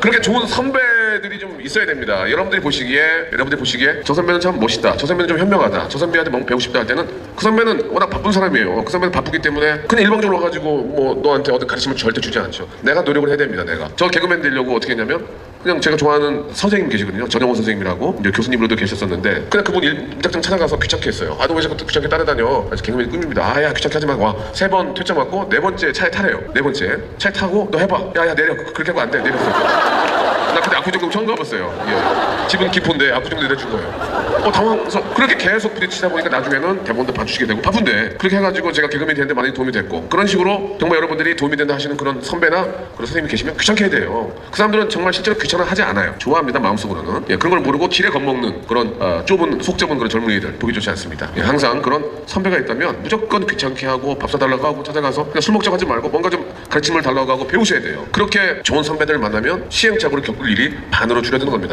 그렇게 좋은 선배들이 좀 있어야 됩니다. 여러분들이 보시기에 여러분들이 보시기에 저 선배는 참 멋있다. 저 선배는 좀 현명하다. 저 선배한테 뭔가 배우고 싶다 할 때는 그 선배는 워낙 바쁜 사람이에요. 그 선배는 바쁘기 때문에 그냥 일방적으로 와가지고 뭐 너한테 어떤 가르침을 절대 주지 않죠. 내가 노력을 해야 됩니다. 내가 저 개그맨 되려고 어떻게 했냐면 그냥 제가 좋아하는 선생님 계시거든요. 전영호 선생님이라고 이제 교수님으로도 계셨었는데 그냥 그분 일- 일작장 찾아가서 귀찮게 했어요. 아 너 왜 자꾸 귀찮게 따라다녀? 그래서 개그맨이 꿈입니다. 아야 귀찮게 하지 말고 와. 세 번 퇴짜 맞고 네 번째 차에 타래요. 네 번째 차에 타고 너 해봐. 야야 내려. 그- 그렇게 하면 안 돼. 내렸어. 나 그때 압구정동 처음 가봤어요. 예. 집은 기포인데 압구정 내려준 거예요. 어 당황해서 그렇게 계속 부딪히다 보니까 나중에는 대본도 봐주시게 되고 바쁜데 그렇게 해가지고 제가 개그맨이 되는데 많이 도움이 됐고 그런 식으로 정말 여러분들이 도움이 된다 하시는 그런 선배나 그런 선생님이 계시면 귀찮게 해야 돼요. 그 사람들은 정말 실제로 귀찮아 하지 않아요. 좋아합니다 마음속으로는. 예, 그런 걸 모르고 길에 겁먹는 그런 어, 좁은 속 좁은 그런 젊은이들 보기 좋지 않습니다. 예, 항상 그런 선배가 있다면 무조건 귀찮게 하고 밥 사달라고 하고 찾아가서 그냥 술 먹자고 하지 말고 뭔가 좀 가르침을 달라고 하고 배우셔야 돼요. 그렇게 좋은 선배들을 만나면 시행착오를 겪을 일이 반으로 줄어드는 겁니다.